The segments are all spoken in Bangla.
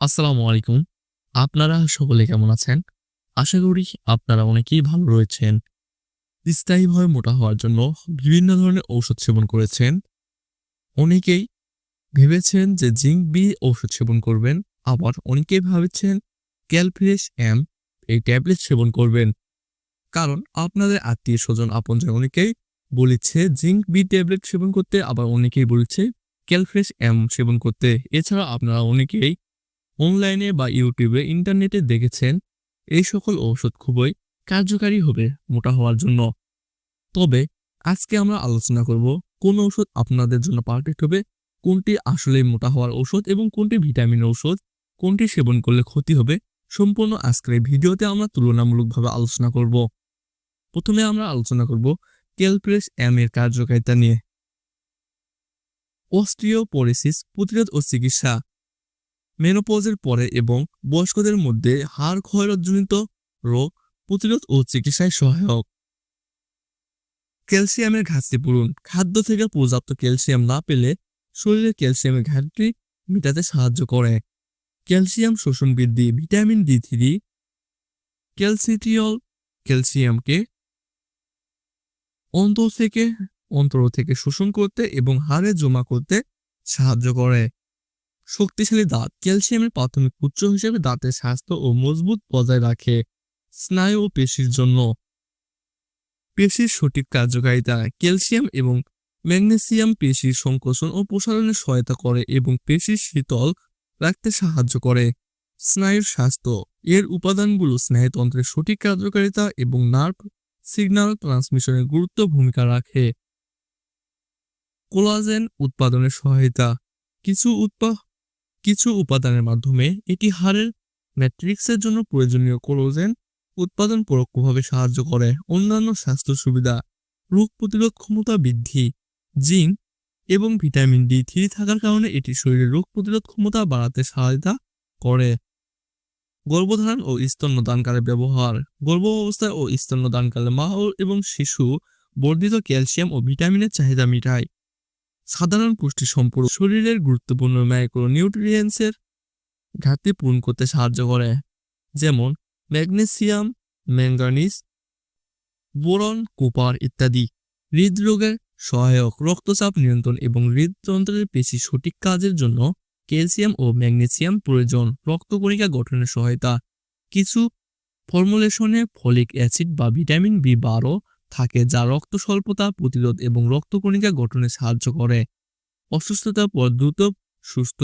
আসসালামু আলাইকুম। আপনারা সকলে কেমন আছেন? আশা করি আপনারা অনেকেই ভালো রয়েছেন। স্থায়ীভাবে মোটা হওয়ার জন্য বিভিন্ন ধরনের ঔষধ সেবন করেছেন। অনেকেই ভেবেছেন যে জিঙ্ক বি ঔষধ সেবন করবেন। আবার অনেকেই ভাবেছেন ক্যালফ্রেশ এম এই ট্যাবলেট সেবন করবেন। কারণ আপনাদের আত্মীয় স্বজন, আপনজন অনেকেই বলেছে জিঙ্ক বি ট্যাবলেট সেবন করতে, আবার অনেকেই বলেছে ক্যালফ্রেশ এম সেবন করতে। এছাড়া আপনারা অনেকেই অনলাইনে বা ইউটিউবে ইন্টারনেটে দেখেছেন এই সকল ঔষধ খুবই কার্যকারী হবে মোটা হওয়ার জন্য। তবে আজকে আমরা আলোচনা করব কোন ঔষধ আপনাদের জন্য পারফেক্ট হবে, কোনটি আসলেই মোটা হওয়ার ঔষধ এবং কোনটি ভিটামিন ঔষধ, কোনটি সেবন করলে ক্ষতি হবে, সম্পূর্ণ আজকের এই ভিডিওতে আমরা তুলনামূলকভাবে আলোচনা করব। প্রথমে আমরা আলোচনা করব কেলপ্রেস এম এর কার্যকারিতা নিয়ে। অস্ট্রিওপোরেসিস প্রতিরোধ ও চিকিৎসা মেনোপজের পরে এবং বয়স্কদের মধ্যে হাড় ক্ষয়রোধজনিত রোগ প্রতিরোধ ও চিকিৎসায় সহায়ক। ক্যালসিয়ামের ঘাটতি পূরণ। খাদ্য থেকে পর্যাপ্ত ক্যালসিয়াম না পেলে শরীরে ক্যালসিয়ামের ঘাটতি মেটাতে সাহায্য করে। ক্যালসিয়াম শোষণ বৃদ্ধি। ভিটামিন ডি থ্রি, ক্যালসিটিয়ল ক্যালসিয়ামকে অন্তর থেকে অন্তর থেকে শোষণ করতে এবং হাড়ে জমা করতে সাহায্য করে। শক্তিশালী দাঁত, ক্যালসিয়ামের প্রাথমিক উৎস হিসেবে দাঁতের স্বাস্থ্য ও মজবুত বজায় রাখে স্নায়ু ও পেশির জন্য। পেশির সঠিক কার্যকারিতা ক্যালসিয়াম এবং ম্যাগনেসিয়াম পেশির সংকোচন ও প্রসারণে সহায়তা করে এবং পেশি শীতল রাখতে সাহায্য করে। স্নায়ুর স্বাস্থ্য, এর উপাদানগুলো স্নায়ুতন্ত্রের সঠিক কার্যকারিতা এবং নার্ভ সিগন্যাল ট্রান্সমিশনের গুরুত্ব ভূমিকা রাখে। কোলাজেন উৎপাদনের সহায়তা, কিছু উৎপা কিছু উপাদানের মাধ্যমে এটি হাড়ের ম্যাট্রিক্সের জন্য প্রয়োজনীয় কোলোজেন উৎপাদন পরোক্ষভাবে সাহায্য করে। অন্যান্য স্বাস্থ্য সুবিধা, রোগ প্রতিরোধ ক্ষমতা বৃদ্ধি, জিঙ্ক এবং ভিটামিন ডি থ্রি থাকার কারণে এটি শরীরের রোগ প্রতিরোধ ক্ষমতা বাড়াতে সহায়তা করে। গর্ভধারণ ও স্তন্যদানকালে ব্যবহার গর্ভ অবস্থায় ও স্তন্যদানকালে মা এবং শিশু বর্ধিত ক্যালসিয়াম ও ভিটামিনের চাহিদা মেটায়। সাধারণ পুষ্টি সম্পূর্ণ শরীরের গুরুত্বপূর্ণ মাইক্রো নিউট্রিয়েন্টসের ঘাটতি পূরণ করতে সাহায্য করে, যেমন ম্যাগনেসিয়াম, ম্যাঙ্গানিজ, বোরন, কোপার ইত্যাদি। হৃদরোগের সহায়ক রক্তচাপ নিয়ন্ত্রণ এবং হৃদযন্ত্রের পেশি সঠিক কাজের জন্য ক্যালসিয়াম ও ম্যাগনেসিয়াম প্রয়োজন। রক্তকণিকা গঠনের সহায়তা। কিছু ফর্মুলেশনে ফলিক অ্যাসিড বা ভিটামিন বি বারো থাকে যা রক্ত স্বল্পতা, প্রতিরোধ এবং রক্তকণিকা গঠনে সাহায্য করে। অসুস্থতার পর দ্রুত সুস্থ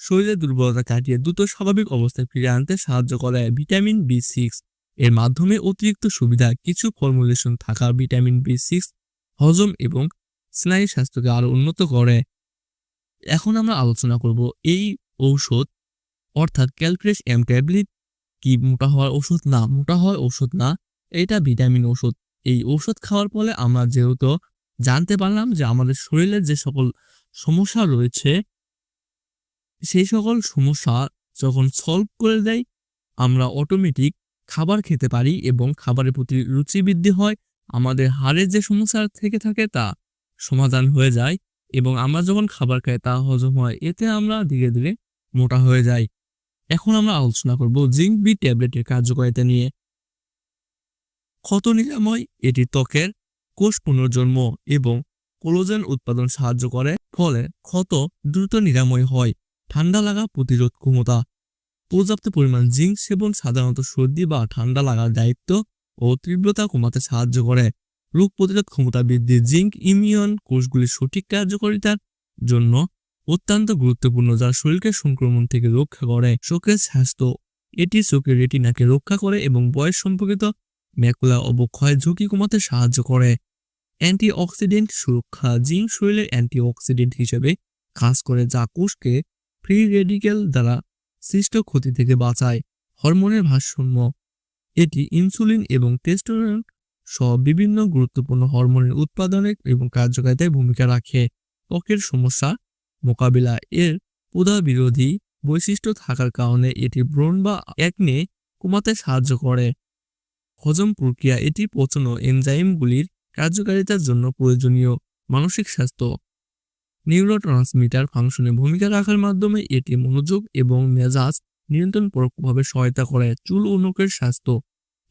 শরীরের দুর্বলতা কাটিয়ে দ্রুত স্বাভাবিক অবস্থায় ফিরে আনতে সাহায্য করে ভিটামিন বি সিক্স এর মাধ্যমে অতিরিক্ত সুবিধা, কিছু ফর্মুলেশন থাকা ভিটামিন বি সিক্স হজম এবং স্নায়ু স্বাস্থ্যকে আরও উন্নত করে। এখন আমরা আলোচনা করব এই ঔষধ, অর্থাৎ ক্যালফ্রেশ এম ট্যাবলেট, কি মোটা হওয়ার ওষুধ না, মোটা হওয়ার ওষুধ না, এটা ভিটামিন ওষুধ এই ঔষধ খাওয়ার ফলে আমরা যেহেতু জানতে পারলাম যে আমাদের শরীরের যে সকল সমস্যা রয়েছে, সেই সকল সমস্যা যখন সলভ করে দেয়, আমরা অটোমেটিক খাবার খেতে পারি এবং খাবারের প্রতি রুচি বৃদ্ধি হয়, আমাদের হাড়ের যে সমস্যা থেকে থাকে তা সমাধান হয়ে যায় এবং আমরা যখন খাবার খাই তা হজম হয়, এতে আমরা ধীরে ধীরে মোটা হয়ে যাই। এখন আমরা আলোচনা করব জিঙ্ক বি ট্যাবলেটের কার্যকারিতা নিয়ে। ক্ষত নিরাময় এটি ত্বকের কোষ পুনর্জন্ম এবং কোলোজেন উৎপাদন সাহায্য করে, ফলে ক্ষত দ্রুত নিরাময় হয়। ঠান্ডা লাগা প্রতিরোধ ক্ষমতা। পর্যাপ্ত পরিমাণ জিঙ্ক সেবন সাধারণত সর্দি বা ঠান্ডা লাগার দায়িত্ব ও তীব্রতা কমাতে সাহায্য করে। রোগ প্রতিরোধ ক্ষমতা বৃদ্ধি জিঙ্ক ইমিউন কোষগুলির সঠিক কার্যকারিতার জন্য অত্যন্ত গুরুত্বপূর্ণ, যা শরীরকে সংক্রমণ থেকে রক্ষা করে। চোখের স্বাস্থ্য, এটি চোখের রেটিনাকে রক্ষা করে এবং বয়স সম্পর্কিত ম্যাকুলা অবক্ষয় ঝুঁকি কমাতে সাহায্য করে। অ্যান্টিঅক্সিডেন্ট সুরক্ষা, জিঙ্ক শরীরের অ্যান্টিঅক্সিডেন্ট হিসেবে কাজ করে যা কোষকে ফ্রি রেডিক্যাল দ্বারা সৃষ্ট ক্ষতি থেকে বাঁচায়। হরমোনের ভারসাম্য, এটি ইনসুলিন এবং টেস্টোস্টেরন সহ বিভিন্ন গুরুত্বপূর্ণ হরমোনের উৎপাদনে এবং কার্যকারিতায় ভূমিকা রাখে। ত্বকের সমস্যা মোকাবিলা, এর উদা বিরোধী বৈশিষ্ট্য থাকার কারণে এটি ব্রণ বা একনে কমাতে সাহায্য করে। হজম প্রক্রিয়া এটি পচন এনজাইমগুলির কার্যকারিতার জন্য প্রয়োজনীয় মানসিক স্বাস্থ্য। নিউরোট্রান্সমিটার ফাংশনে ভূমিকা রাখার মাধ্যমে এটি মনোযোগ এবং মেজাজ নিয়ন্ত্রণ পরোক্ষভাবে সহায়তা করে চুল ও নখের স্বাস্থ্য।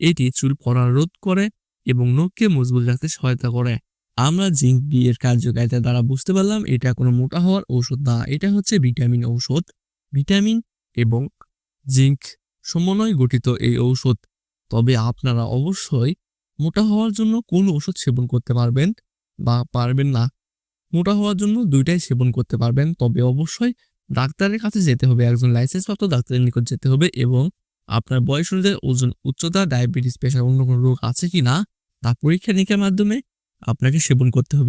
এটি চুল পড়া রোধ করে এবং নখকে মজবুত রাখতে সহায়তা করে। আমরা জিঙ্ক বি এর কার্যকারিতা দ্বারা বুঝতে পারলাম এটা কোনো মোটা হওয়ার ঔষধ না, এটা হচ্ছে ভিটামিন ঔষধ। ভিটামিন এবং জিঙ্ক সমন্বয় গঠিত এই ঔষধ। তবে আপনারা অবশ্যই মোটা হওয়ার জন্য কোন ওষুধ সেবন করতে পারবেন বা পারবেন না। মোটা হওয়ার জন্য দুইটাই সেবন করতে পারবেন, তবে অবশ্যই ডাক্তারের কাছে যেতে হবে, একজন লাইসেন্সপ্রাপ্ত ডাক্তারের নিকট যেতে হবে এবং আপনার বয়স অনুযায়ী ওজন উচ্চতা, ডায়াবেটিস প্রেশার অন্য কোনো রোগ আছে কি না তা পরীক্ষা নিরীক্ষার মাধ্যমে আপনাকে সেবন করতে হবে।